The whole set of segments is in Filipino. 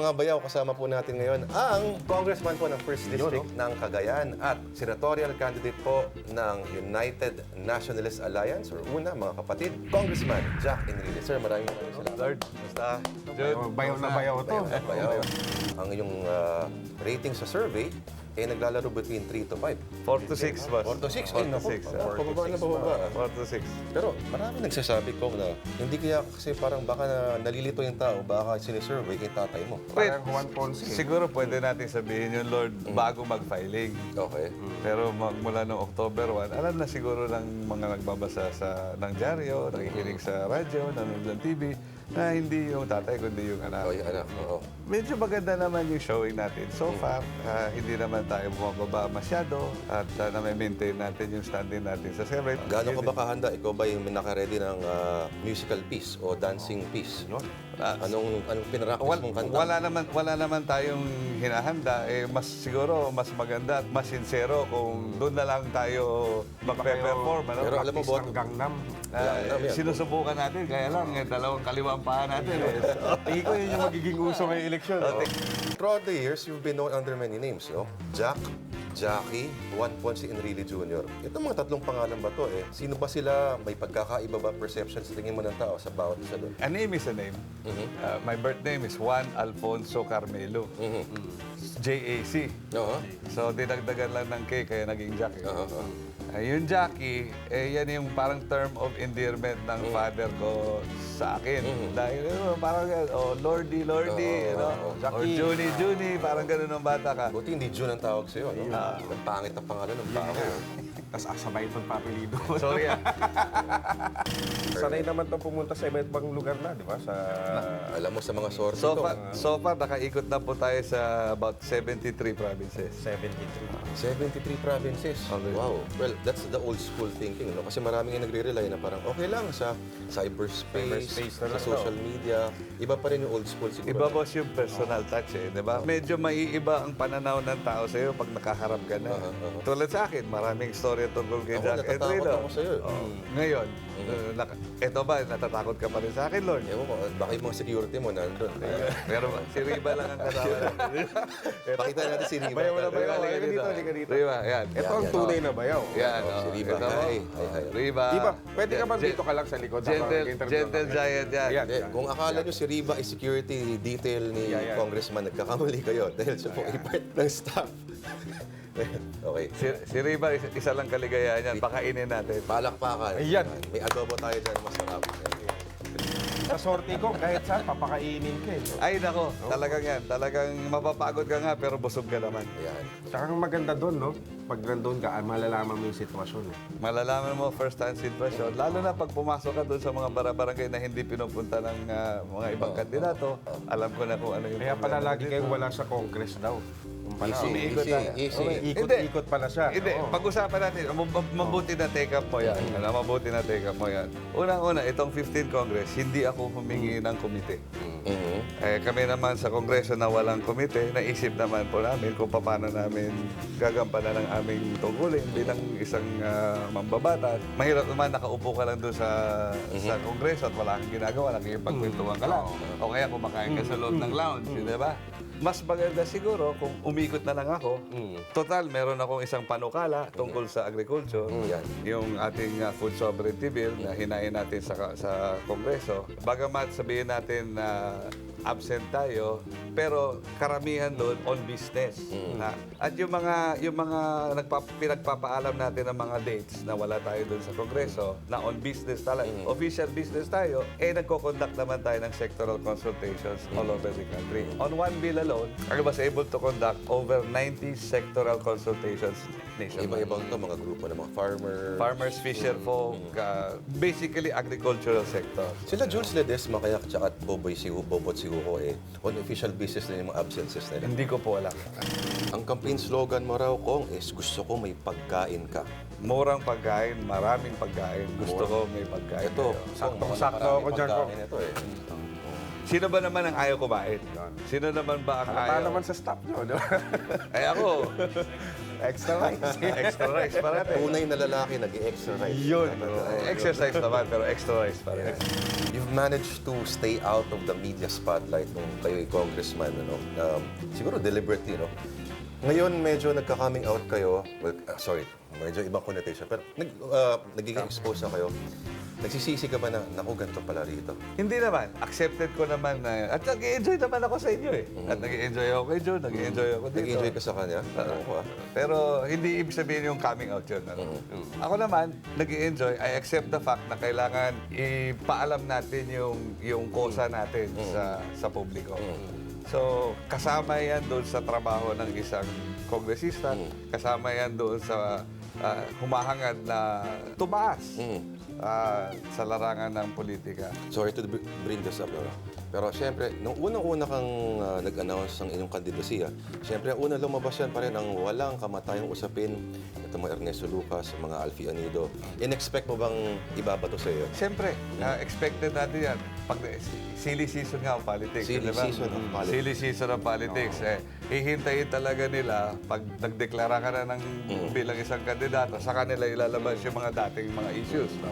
mga bayaw, kasama po natin ngayon ang congressman po ng 1st District ng Cagayan at senatorial candidate po ng United Nationalist Alliance or UNA, mga kapatid, Congressman Jack Enrile. Sir, maraming maraming salamat. Lord, basta. Jude, Bayaw na bayaw to. Bayaw. Ang iyong ah, rating sa survey ay naglalaro between 3 to 5. 4 to 6, boss. 4 to 6. 4 Ay, to naku. 6. ah, Pababa na pababa. 4 to 6. Pero marami nagsasabi ko na hindi kaya kasi parang baka na nalilito yung tao, baka sinisurvey yung tatay mo. Parang Juan Ponce. eh. Siguro pwede natin sabihin yun, Lord, bago mag-filing. Okay. Pero magmula noong October 1, alam na siguro ng mga nagbabasa sa ng dyaryo, nakikinig sa radyo, nanonood ng TV, na hindi yung tatay, kundi yung anak. Oh, yung anak. Oo. Medyo maganda naman yung showing natin. So far, ah, hindi naman tayo bumababa masyado at uh, na-maintain natin yung standing natin sa Senate. Gaano ka ba kahanda? Ikaw ba yung naka-ready ng ah, musical piece o dancing piece? Ah, Anong anong pinractice Wal- mong kanta? wala naman wala naman tayong hinahanda eh mas siguro mas maganda at mas sincero kung doon na lang tayo magpe-perform ano? Pero alam mo, Bot, ng Gangnam. Ah, Gangnam yan. sinusubukan natin kaya lang eh, dalawang kaliwang paa natin eh. Tingin ko yun yung magiging uso ngayong eleksyon. oh. throughout the years, you've been known under many names, no? Jack, Jackie, Juan Ponce Enrile Jr. Itong mga tatlong pangalan ba to eh? Sino ba sila? May pagkakaiba ba perception sa tingin mo ng tao sa bawat isa doon? A name is a name. Ah, my birth name is Juan Alfonso Carmelo. J-A-C. Oo. So, dinagdagan lang ng K, kaya naging Jackie. Oo, oo. Ah, yung Jackie, eh, yan yung parang term of endearment ng father ko sa akin. Dahil ano, parang, oh, Lordy, Lordy, Oo, ano? oo, Or Juni, Juni, parang ganun ng bata ka. Buti hindi June ang tawag sa'yo, no? Ang pangit ang pangalan ng tao. Tapos asabay itong papelido. Sorry ah. Sanay naman itong pumunta sa iba't ibang lugar na, di ba? Sa... Alam mo sa mga sorte So to, far, so far, nakaikot na po tayo sa about 73 provinces. 73. 73 provinces. Okay. Wow. Well, that's the old school thinking, no? Kasi maraming yung nagre-rely na parang okay lang sa cyberspace, Cyberspace sa na lang social media. Iba pa rin yung old school siguro. Iba boss yung personal touch eh, di ba? Medyo maiiba ang pananaw ng tao sa iyo pag nakaharap ka na. Tulad sa akin, maraming storya tungkol kay Ako, Jack natatakot Enrilo. ako sa'yo. Oh, Ngayon, uh, naka- eto ba, natatakot ka pa rin sa akin, Lord? Ewan ko, baka yung mga security mo nandun. Pero si Riba lang ang kasama. Pakita natin si Riva. Bayaw na bayaw. Halika dito, halika dito. Riba, yan. Ito ang tunay na bayaw. Yan, Oh, oh, si Riba. Hi, hi, hi. Riba. Di ba? Pwede ka ba dito ka lang sa likod? Gentle, gentle giant yan. Yan. Hindi, kung akala nyo si Riva ay security detail ni Yeah, yeah. Congressman, nagkakamali kayo dahil siya po ay part ng staff. okay. Si, si Riba, isa, isa lang kaligayahan yan. Pakainin natin. Palakpakan. Ayan. May adobo tayo dyan masarap. Sa sorte ko, kahit saan, papakainin ka eh. Ay, nako. Talagang yan. Talagang mapapagod ka nga, pero busog ka naman. Ayan. Tsaka ang maganda doon, no? Pag nandun ka, ah, malalaman mo yung sitwasyon. Eh. Malalaman mo first-hand sitwasyon. Lalo na pag pumasok ka doon sa mga barabarangay na hindi pinupunta ng ah, mga ibang kandidato, alam ko na kung ano yung Kaya pala problema lagi dito. kayong wala sa Congress daw. Yung pala, Easy, umiikot easy, na. easy. Okay. Ikot-ikot pala siya. Hindi, Oo. pag-usapan natin. Mab- mab- Mabuti na take up mo yan. Ano, mabuti na take up mo yan. Unang-una, itong 15 Congress, hindi ako humingi ng komite. Mhm. Eh, kami naman sa Kongreso na walang komite, naisip naman po namin kung paano namin gagampanan ng aming tungkulin bilang isang ah, mambabatas. Mahirap naman nakaupo ka lang doon sa sa Kongreso at wala kang ginagawa, nakikipagkwentuhan ka lang. O kaya kumakain ka sa loob ng lounge, di ba? Mas maganda siguro kung umikot na lang ako. Total, meron akong isang panukala tungkol sa agriculture. Yan. Yung ating uh, food sovereignty bill na hinain natin sa sa Kongreso. Bagamat sabihin natin na absent tayo, pero karamihan doon on business. Na, at yung mga yung mga nagpa, pinagpapaalam natin ng mga dates na wala tayo doon sa Kongreso, na on business talaga, official business tayo, eh nagko-conduct naman tayo ng sectoral consultations all over the country. On one bill alone, I was able to conduct over 90 sectoral consultations nationwide. Iba-ibang to, mga grupo ng mga farmer. Farmers, fisher folk, uh, basically agricultural sector. Sila Jules Ledesma kaya at Boboy si Bobot si Hugo eh, on official basis na yung mga absences nila. Hindi ko po alam. Ang campaign slogan mo raw, Kong, is gusto ko may pagkain ka. Murang pagkain, maraming pagkain. Gusto ko may pagkain. Ito, kayo. Kong, Sakto ako dyan, Kong. Ito, eh. Sino ba naman ang ayaw kumain? Sino naman ba ang Halata ayaw? naman sa staff nyo, no? Ay ako. Extra rice. extra rice pa natin. Tunay na lalaki nag-extra rice. Yun. Exercise naman, pero extra rice pa rin. You've managed to stay out of the media spotlight nung kayo ay congressman, ano? Um, siguro deliberately, no? Ngayon, medyo nagka-coming out kayo. Well, ah, sorry, medyo ibang connotation. Pero nag, ah, nagiging expose na kayo. Nagsisisi ka ba na, naku, ganito pala rito? Hindi naman. Accepted ko naman na... At nag-enjoy naman ako sa inyo eh. At nag-enjoy ako kay Jun, nag-enjoy ako dito. Nag-enjoy ka sa kanya? Ano ko, ah? Pero hindi ibig sabihin yung coming out yun. Ano? Ako naman, nag enjoy I accept the fact na kailangan ipaalam natin yung yung kosa natin sa sa publiko. So, kasama yan doon sa trabaho ng isang kongresista, kasama yan doon sa ah, humahangad na tumaas ah, sa larangan ng politika. Sorry to br- bring this up, no? Pero siyempre, nung unang-una kang ah, nag-announce ng inyong kandidasiya, siyempre, ang una lumabas yan pa rin ang walang kamatayang usapin. Ito mga Ernesto Lucas, mga Alfie Anido. In-expect mo bang ibabato sa iyo? Siyempre, ah, expected natin yan. Pag silly season nga ang politics. Silly di ba? season ng politics. Silly season ng politics. Eh, hihintayin talaga nila pag nagdeklara ka na ng Mm. bilang isang kandidato, sa kanila ilalabas yung mga dating mga issues. No?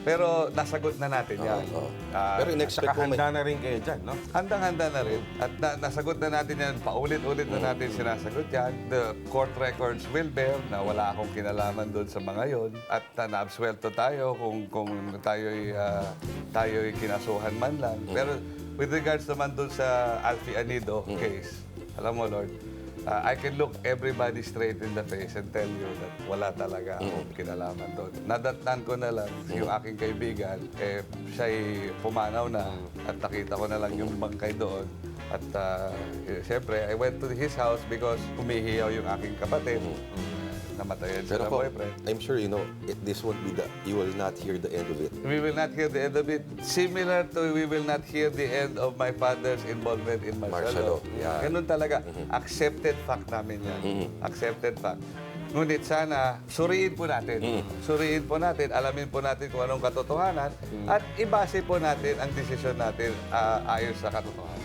Pero nasagot na natin yan. Oo. Ah, Pero in-expect Saka mo may... handa na rin kayo dyan, no? Handang-handa na rin. At na, nasagot na natin yan, paulit-ulit na natin sinasagot yan. The court records will bear na wala akong kinalaman doon sa mga yon. At na naabswelto tayo kung, kung tayo'y, ah, tayo'y kinasuhan man lang. Pero with regards naman doon sa Alfie Anido case, alam mo, Lord, ah, I can look everybody straight in the face and tell you that wala talaga akong kinalaman doon. Nadatnan ko na lang yung aking kaibigan, eh, siya'y pumanaw na at nakita ko na lang yung bangkay doon. At uh, siyempre, I went to his house because humihiyaw yung aking kapatid. Namatayan Pero ng po, boyfriend. I'm sure you know, it, this won't be the... You will not hear the end of it. We will not hear the end of it. Similar to we will not hear the end of my father's involvement in Marcelo. Marcelo. Yeah. Ganun talaga. Accepted fact namin yan. Accepted fact. Ngunit sana, suriin po natin. Suriin po natin, alamin po natin kung anong katotohanan at ibase po natin ang desisyon natin ah, ayon sa katotohanan.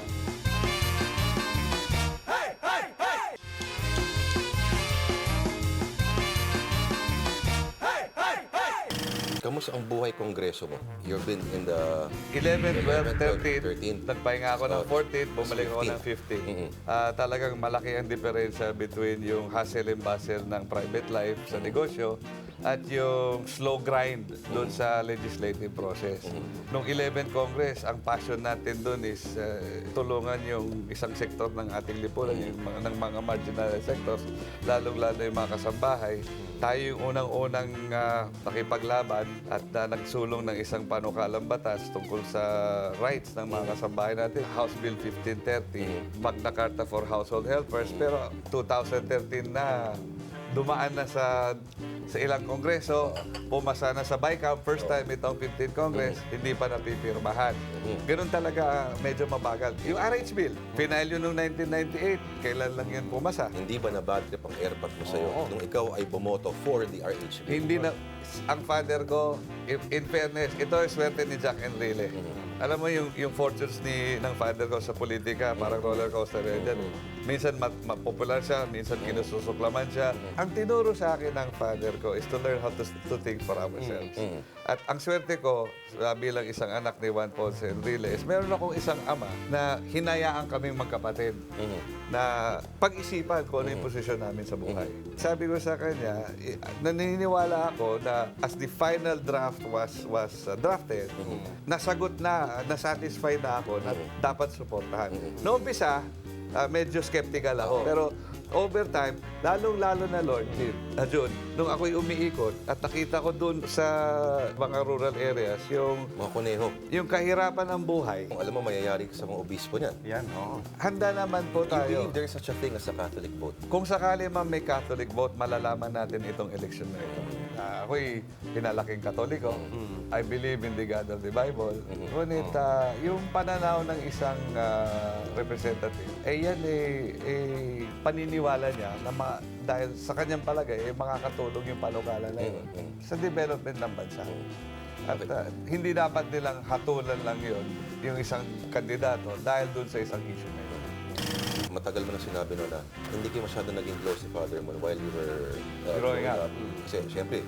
Kamusta ang buhay kongreso mo? You've been in the... 11, 13. 12, 13. Nagpahinga ako ng 14, bumalik ako ng 15. Ah, talagang malaki ang diferensya between yung hustle and bustle ng private life sa negosyo at yung slow grind doon sa legislative process. Nung 11 Congress, ang passion natin doon is eh, tulungan yung isang sektor ng ating lipunan, yung mga, ng mga marginalized sectors, lalong-lalo yung mga kasambahay. Tayo yung unang-unang ah, nakipaglaban at ah, nagsulong ng isang panukalang batas tungkol sa rights ng mga kasambahay natin. House Bill 1530, Magna Carta for Household Helpers. Pero 2013 na, dumaan na sa sa ilang kongreso, pumasa na sa BICAM, first time itong 15 Congress, hindi pa napipirmahan. Ganun talaga medyo mabagal. Yung RH Bill, final yun noong 1998, kailan lang yun pumasa? Hindi ba na bad trip ang airpot mo sa'yo nung ikaw ay bumoto for the RHB? Hindi na, ang father ko, in, in fairness, ito ay swerte ni Jack Enrile. Alam mo yung, yung fortunes ni, ng father ko sa politika, parang roller coaster yan dyan. Minsan mat, popular siya, minsan kinususuklaman siya. Ang tinuro sa akin ng father ko is to learn how to, to think for ourselves. At ang swerte ko, uh, bilang isang anak ni Juan Ponce Enrile, is meron akong isang ama na hinayaan kaming magkapatid na pag-isipan kung ano yung posisyon namin sa buhay. Sabi ko sa kanya, naniniwala ako na as the final draft was was uh, drafted, nasagot na, nasatisfied na ako na dapat suportahan. Noong umpisa, ah, medyo skeptical ako. Pero over time, lalong-lalo na Lord, uh, Jun, nung ako'y umiikot at nakita ko dun sa mga rural areas, yung, Mga kuneho. yung kahirapan ng buhay, Kung alam mo, mayayari ka sa mga obispo niyan. Yan, oo. handa naman po Do you tayo. believe there's such a thing as a Catholic vote? Kung sakali man may Catholic vote, malalaman natin itong election na ito. Ah, ako'y pinalaking Katoliko. I believe in the God of the Bible. Ngunit ah, yung pananaw ng isang ah, representative, eh yan eh, eh paniniwala niya na ma- dahil sa kanyang palagay, eh makakatulong yung panukala na yun sa development ng bansa. At ah, hindi dapat nilang hatulan lang yun, yung isang kandidato, dahil dun sa isang issue na yun. Matagal mo na sinabi no na hindi kayo masyado naging close si father mo while you were uh, Growing up. Kasi siyempre,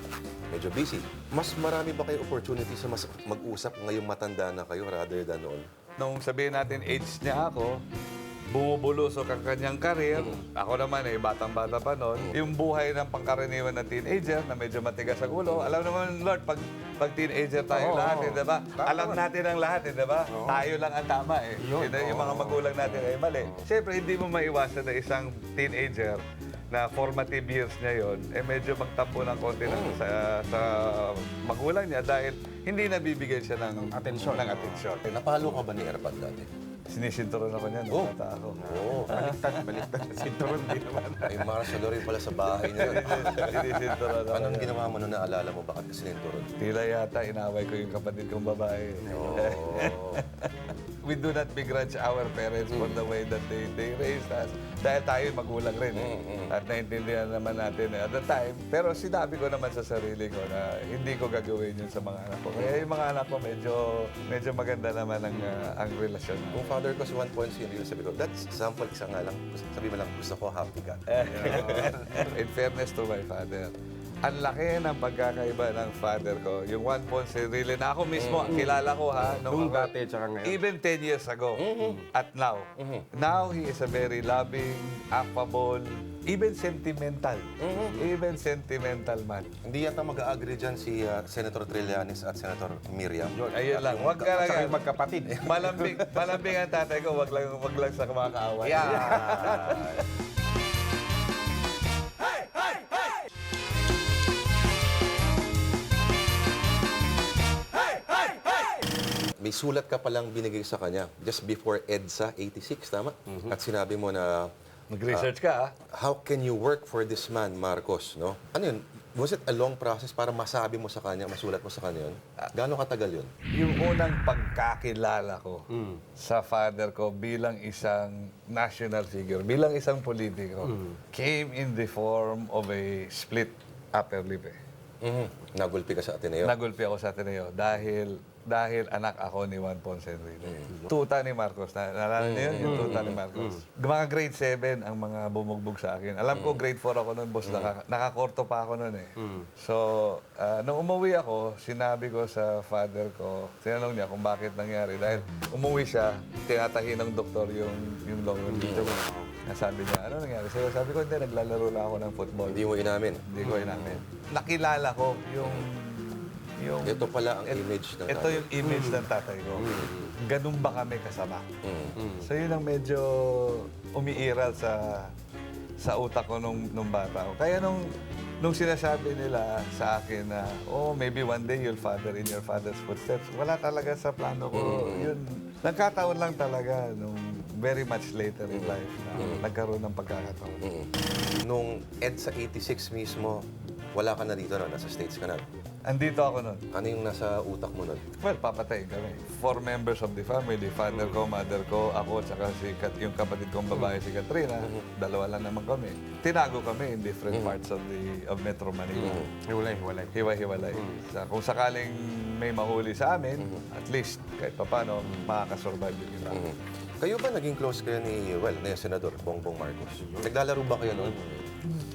medyo busy. Mas marami ba kayo opportunity sa mas mag-usap ngayong matanda na kayo rather than noon? Nung sabihin natin age niya ako, bumubulusok ang kanyang karir. Ako naman eh, batang-bata pa noon. Yung buhay ng pangkaraniwan na teenager na medyo matigas ang ulo. Alam naman, Lord, pag, pag teenager tayo Oo, lahat, oo. eh, di ba? Tama Alam natin ang lahat, eh, di ba? Tayo lang ang tama eh. Yun, Hindi, yung mga oo. magulang natin ay mali. Siyempre, hindi mo maiwasan na isang teenager na formative years niya yon eh medyo magtampo ng konti ng, sa, sa magulang niya dahil hindi nabibigyan siya ng Atensyon. Ng atensyon. Napalo ka ba ni Erpad dati? Sinisinturon ako niya Oh. bata ako. Oo. Baliktad, baliktad. Sinturon din naman. May martial rin pala sa bahay niya. Sinisinturon ako. Anong ginawa mo nung naalala mo? Bakit sininturon? Tila yata inaway ko yung kapatid kong babae. Oo. We do not begrudge our parents for the way that they, they raised us. Dahil tayo magulang rin. eh. At naintindihan naman natin eh, at the time. Pero sinabi ko naman sa sarili ko na hindi ko gagawin yun sa mga anak ko. Kaya yung mga anak ko medyo, medyo maganda naman ang, ah, ang relasyon. Kung father ko si 1.0 yun, sabi ko, that's sample, isa nga lang. Sabi mo lang, gusto ko happy ka. In fairness to my father, ang laki ng pagkakaiba ng father ko. Yung one Ponce really na ako mismo, kilala ko ha. Nung ako- dati, tsaka ngayon. Even 10 years ago. At now. Now, he is a very loving, affable, even sentimental. Even sentimental man. Hindi yata mag-agree dyan si uh, Senator Trillanes at Senator Miriam. Ayun lang. Wag ka lang. Yung magkapatid. Malambing, malambing ang tatay ko. Wag lang, wag lang sa kumakaaway. May sulat ka palang binigay sa kanya just before EDSA 86, tama? At sinabi mo na, Mag-research ka, ha? how can you work for this man, Marcos? No? Ano yun? Was it a long process para masabi mo sa kanya, masulat mo sa kanya yun? Gano'ng katagal yun? Yung unang pagkakilala ko sa father ko bilang isang national figure, bilang isang politiko, came in the form of a split upper lip. eh. Mhm. Nagulpi ka sa Ateneo? Nagulpi ako sa Ateneo dahil dahil anak ako ni Juan Ponce Enrile. Tuta ni Marcos. Na, naalala niyo yun? Yung tuta ni Marcos. Mga grade 7 ang mga bumugbog sa akin. Alam ko grade 4 ako noon, boss. Naka, nakakorto pa ako noon eh. So, ah, nung umuwi ako, sinabi ko sa father ko, tinanong niya kung bakit nangyari. Dahil umuwi siya, tinatahi ng doktor yung, yung lower dito. Sabi niya, ano nangyari sa'yo? Sabi ko, hindi, naglalaro lang ako ng football. Hindi mo inamin. Hindi ko inamin. Nakilala ko yung... yung Ito pala ang Et- image ng Ito tatay. yung image ng tatay ko. Ganun ba kami kasama? Mm. So yun ang medyo umiiral sa sa utak ko nung, nung bata ko. Kaya nung, nung sinasabi nila sa akin na, oh, maybe one day you'll father in your father's footsteps, wala talaga sa plano ko. Yun, nagkataon lang talaga nung very much later in life na nagkaroon ng pagkakataon. Mm. Nung EDSA 86 mismo, wala ka na dito, no? nasa States ka na. Andito ako nun. Ano yung nasa utak mo nun? Well, papatayin kami. Four members of the family, father ko, mother ko, ako, tsaka si Kat, yung kapatid kong babae, si Katrina. Dalawa lang naman kami. Tinago kami in different parts of the of Metro Manila. Hiwalay, hiwalay. Hiwa-hiwalay. Sa, kung sakaling may mahuli sa amin, at least, kahit papano, makakasurvive yung iba. Kayo ba naging close kayo ni, well, ni Senador Bongbong Marcos? Naglalaro ba kayo noon?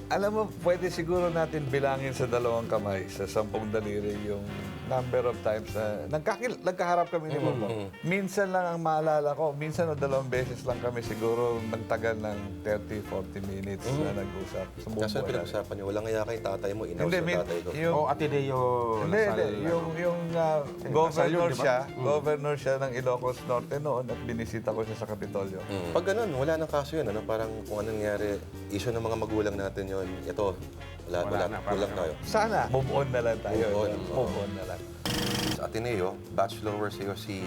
Alam mo, pwede siguro natin bilangin sa dalawang kamay, sa sampung daliri, yung number of times na nagkakil, nagkaharap kami ni Bongbong. Minsan lang ang maalala ko, minsan o dalawang beses lang kami siguro nagtagal ng 30-40 minutes na nag-usap sa buong Kasi buhay natin. pinag-usapan niyo, walang kaya kay tatay mo, inaw Hindi, sa min, tatay ko. yung, O Ateneo hindi, Lasal, hindi. ano. Yung, yung ah, governor di ba? siya, governor siya ng Ilocos Norte noon at binisita ko siya sa Kapitolyo. Mm. Pag ganun, wala nang kaso yun. Ano? Parang kung anong nangyari, issue ng mga magulang natin yun. Ito, wala, wala, Wala kulang tayo. Sana, move on na lang tayo. Move on? Move on na lang. Sa Ateneo, batch lower sa'yo si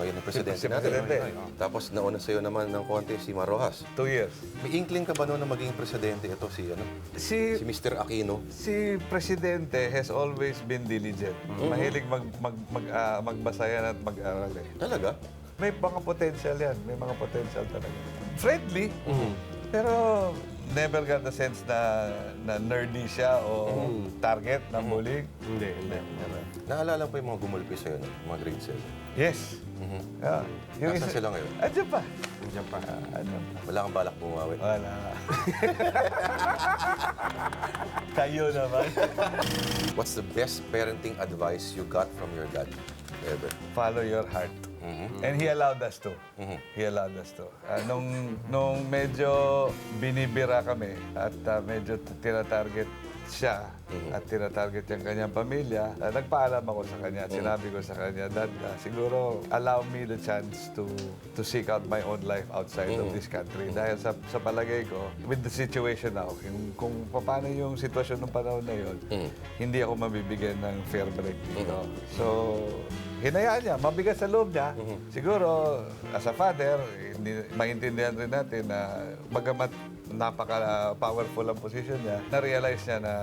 ngayon na presidente Si natin. Presidente. Tapos nauna sa'yo naman ng konti si Marojas. Two years. May inkling ka ba noon na maging presidente ito si ano? Si Si Mr. Aquino? Si Presidente has always been diligent. Mahilig mag, mag, mag, ah, magbasa yan at mag-aral eh. Talaga? May mga potential yan. May mga potential talaga. Friendly, pero never got the sense na, na nerdy siya o target ng bullying. Hindi, hindi. Naalala ko yung mga gumulpi sa'yo, no? mga grade 7. Yes. Yeah. Yung Nasaan isa- sila ngayon? Andiyan pa. Diyan pa. Ano? Wala kang balak bumawi. Wala. Kayo naman. What's the best parenting advice you got from your dad ever? Follow your heart. And he allowed us to. Mhm. He allowed us to. Ah, nung, nung medyo binibira kami at ah, medyo tinatarget siya at tinatarget yung kanyang pamilya, ah, nagpaalam ako sa kanya at sinabi ko sa kanya, Dad, ah, siguro allow me the chance to to seek out my own life outside of this country. Dahil sa, sa palagay ko, with the situation now, yung, kung paano yung sitwasyon ng panahon na yun, hindi ako mabibigyan ng fair break dito. So, hinayaan niya, mabigat sa loob niya. Siguro, as a father, hindi, maintindihan rin natin na bagamat napaka-powerful ang position niya, na-realize niya na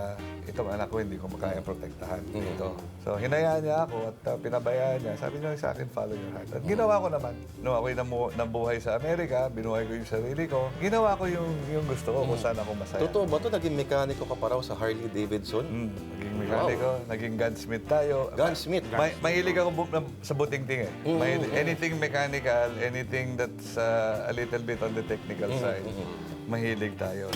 itong anak ko hindi ko makaya protektahan dito. So, hinayaan niya ako at uh, pinabayaan niya. Sabi niya sa akin, follow your heart. At ginawa ko naman. Nung ako'y namu- nabuhay sa Amerika, binuhay ko yung sarili ko, ginawa ko yung, yung gusto ko kung saan ako masaya. Totoo ba ito? Naging mekaniko ka pa raw sa Harley Davidson? Mm, naging mekaniko, naging gunsmith tayo. Gunsmith. May, mahilig ako bu- na- sa buting-ting eh. Mahilig- anything mechanical, anything that's uh, a little bit on the technical side, mahilig tayo.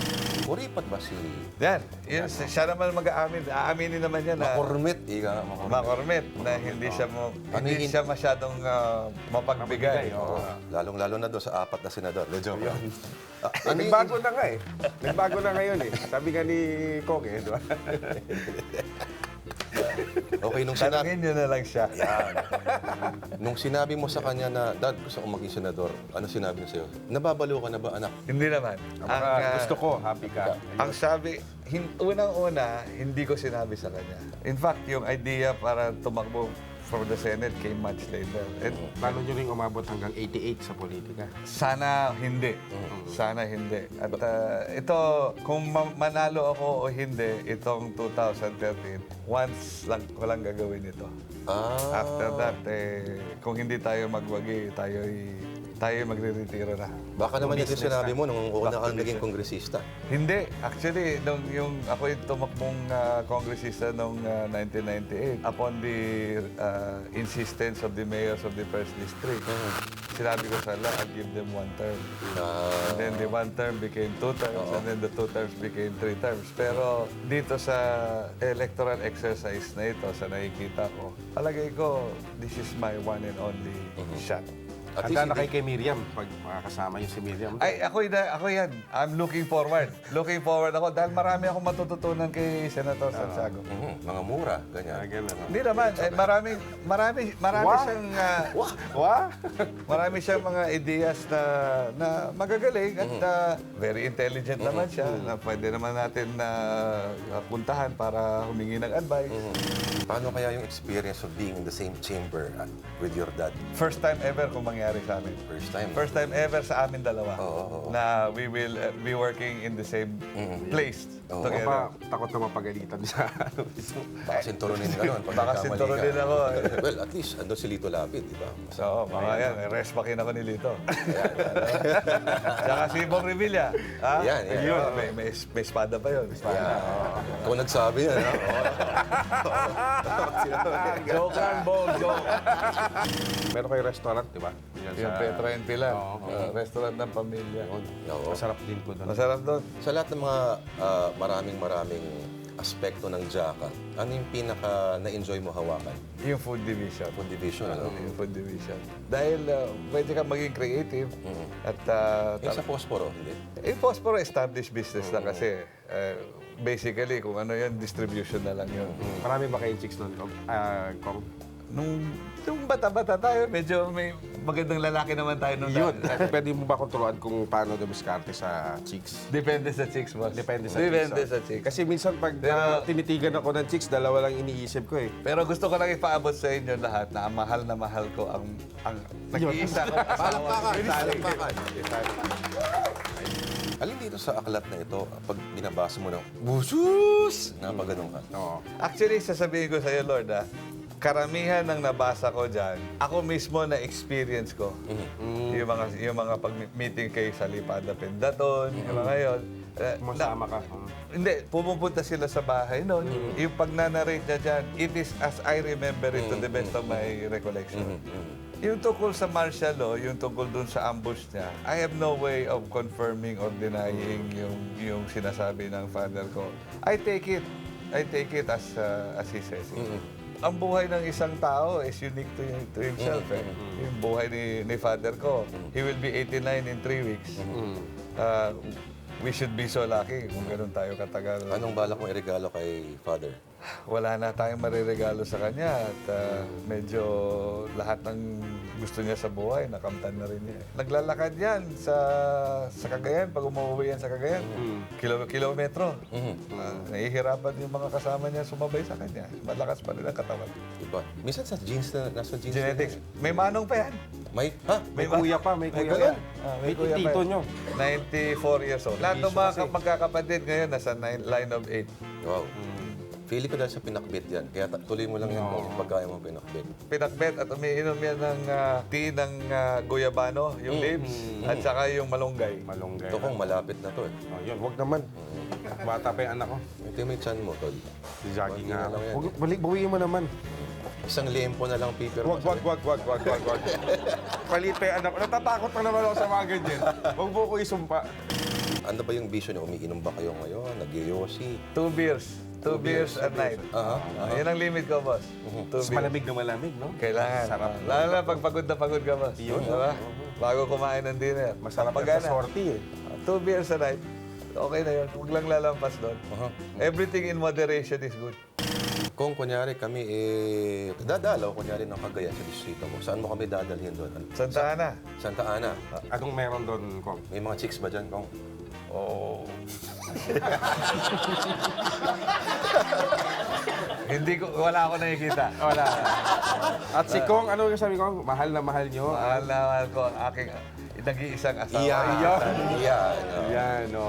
Kuripat ba si Yan, yun, si- siya naman mag-aamin. Aaminin naman yan na Makormit? Ika nga, Makormit. makormet na hindi siya mo, Ano hindi yung- siya masyadong uh, mapagbigay. Oo. Lalong-lalo na doon sa apat na senador. Lang. Ah, ano yung- Nagbago na nga eh. Nagbago na ngayon eh. Sabi nga ni Kong eh, di ba? Okay, nung sinabi, Tanungin nyo na lang siya. nung sinabi mo sa kanya na, Dad, gusto ko maging senador, ano sinabi niya sa'yo? Nababalo ka na ba, anak? hindi naman. Ang, uh, gusto ko, happy ka. Ang sabi, hin, unang-una, hindi ko sinabi sa kanya. In fact, yung idea para tumakbo for the Senate came much later. And Plano nyo rin umabot hanggang 88 sa politika. sana hindi. Sana hindi. At uh, ito, kung ma- manalo ako o hindi, itong 2013, once lang ko lang gagawin ito. Ah, After that, eh, kung hindi tayo magwagi, tayo'y tayo magre-retiro na. baka naman yun yung sinabi mo nung una kang naging kongresista. Hindi. Actually, nung yung ako yung tumakbong uh, kongresista noong uh, 1998, upon the uh, insistence of the mayors of the first district, sinabi ko sa lahat, I'll give them one term. Ah, And then the one term became two terms, and then the two terms became three terms. Pero dito sa electoral exercise na ito, sa nakikita ko, palagay ko, this is my one and only shot. At Handa na hindi, kay kay Miriam pag makakasama yung si Miriam. Ay, ako, ako yan. I'm looking forward. Looking forward ako dahil marami akong matututunan kay Senator Santiago. Mhm, mga mura, Ah, ganyan. ganun. Hindi naman. Eh, marami, marami, marami Wow. siyang, ah, Wah! marami siyang mga ideas na, na magagaling at ah, very intelligent naman siya. Na pwede naman natin na puntahan para humingi ng advice. Paano kaya yung experience of being in the same chamber at, with your dad? First time ever kung mangyari sa amin. First time. First time ever sa amin dalawa Oo, oo, oo. na we will uh, be working in the same place Oo. Ako together. takot na mapagalitan sa ano mismo. Baka sinturunin ka nun. pag Baka nagkamali sinturunin ako. well, at least, andun si Lito Lapid, di ba? So, mga yan, rest bakin ako ni Lito. Tsaka si Bong Revilla. Ha? Yan, yan. Yun, may, may, may espada pa yun. Kung nagsabi yan, ha? Joke lang, Bong, joke. Meron kayo restaurant, di ba? Yan Yung Petra and Pilar, Oo, uh, restaurant ng pamilya. Oo. Masarap din po doon. Masarap doon. Sa lahat ng mga ah, maraming-maraming aspekto ng Jaka, ano yung pinaka na-enjoy mo hawakan? Yung food division. Food division, ano? Yung food division. Dahil uh, pwede ka maging creative at uh, Yung sa Posporo, hindi? yung Posporo established business na kasi uh, basically kung ano yun, distribution na lang yun. Marami ba kayong chicks doon, Kong? Ah, Kong? Nung, nung bata-bata tayo, medyo may magandang lalaki naman tayo nung Yun. Pwede mo ba kontrolan kung paano dumiskarte sa chicks? Depende sa chicks, boss. Depende sa Depende chicks. sa ah. chicks. Kasi minsan pag Pero- ah, tinitigan ako ng chicks, dalawa lang iniisip ko eh. Pero gusto ko lang ipaabot sa inyo lahat na ang mahal na mahal ko ang ang nag-iisa ko asawa. Palakpakan! Alin dito sa aklat na ito, pag binabasa mo ng busus, napaganon ka. Oo. Actually, sasabihin ko sa iyo, Lord, ah, karamihan ng nabasa ko dyan, ako mismo na experience ko. Yung mga yung mga pag-meeting kay Salipada Pendaton, yung mga yun, Eh, na- Masama ka. Hindi, pumupunta sila sa bahay noon. Yung pag nanarrate niya dyan, it is as I remember it to the best of my recollection. Yung tungkol sa martial law, yung tungkol dun sa ambush niya, I have no way of confirming or denying yung, yung sinasabi ng father ko. I take it. I take it as, uh, as he says it. Ang buhay ng isang tao is unique to, to himself. Eh. Yung buhay ni, ni father ko, he will be 89 in 3 weeks. Uh, we should be so lucky kung ganun tayo katagal. Anong balak mong iregalo kay Father? Wala na tayong mariregalo sa kanya at uh, medyo lahat ng gusto niya sa buhay, nakamtan na rin niya. Naglalakad yan sa, sa Cagayan, pag umuwi yan sa Cagayan. Kilo, kilometro. Ah, nahihirapan yung mga kasama niya sumabay sa kanya. Malakas pa rin ang katawan. Iba. Minsan sa genes na, nasa genes Genetics. na May manong pa yan. May, ha? May kuya pa, may kuya ganun? pa. Ah, May kuya pa tito nyo. 94 years old. Lahat ng mga magkakapatid ngayon nasa nine, line of 8. Wow. Feeling ko dahil sa pinakbit yan. Kaya ta- tuloy mo lang yan kung pagkaya mo pinakbit. pinakbet at umiinom yan ng uh, tea ng ah, guyabano, yung leaves, at saka yung malunggay. Malunggay. Ito kung malapit na to eh. Oh, yun, wag naman. Bata pa yung anak ko. Ito yung may chan mo, Tol. Jogging Konti na nga lang yan. Wag, balik, bawiin mo naman. Isang lempo na lang paper Wag, wag, wag, wag, wag, wag, wag. Palit pa yung anak ko. Natatakot pa naman ako sa mga ganyan. Wag mo ko isumpa. Ano ba yung vision niyo? Umiinom ba kayo ngayon? Nagyoyosi? Two beers. Two beers at night. Aha. Ah, yan ang limit ko, boss. Two Tapos beers. malamig na malamig, no? Kailangan. Sarap. Ah, Lalo na pag pagod na pagod ka, boss. Diba? Bago kumain ng dinner. Masarap yan sa sorty eh. Ah, Two beers a night. Okay na yun. Huwag lang lalampas doon. Aha. Everything in moderation is good. Kung kunyari kami eh, dadalaw kunyari ng Cagayan sa distrito mo, saan mo kami dadalhin doon? Santa Ana. Santa Ana. Anong meron doon, Kong? May mga chicks ba dyan, Kong? Oo. Hindi ko, wala ako nakikita. Wala. At si Kong, ano yung sabi ko? Mahal na mahal nyo. Mahal na mahal ko aking nag-iisang asawa. Iyan. Iyan. oh. Yan, no.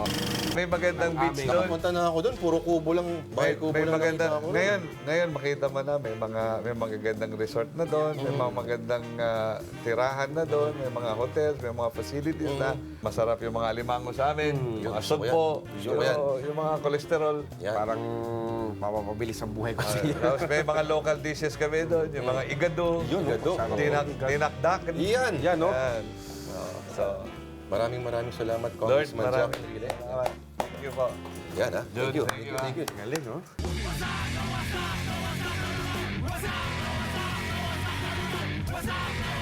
May magandang beach aming- doon. Nakapunta na ako doon, puro kubo lang, May, bahay kubo may lang maganda, nakita ko. ngayon, ngayon makita mo na may mga may magagandang resort na doon, may mga magandang ah, tirahan na doon, may mga hotels, may mga facilities na masarap yung mga alimango sa amin, yung Gusto ko asugpo, yan. Gusto ko yung, yan. yung mga kolesterol. Yan. Parang mapapabilis ang buhay ko sa iyo. Tapos may mga local dishes kami doon, yung mga igado, Yun, gado. tinak, tinakdak. Iyan. Yan, no? Yan. So, maraming maraming salamat, Congressman Lord, Jack maraming- Enrile. salamat. Thank you po. Yan, ha? Thank you. Thank you, thank you. Galing, oh. Wasak, wasak, wasak, wasak, wasak, wasak,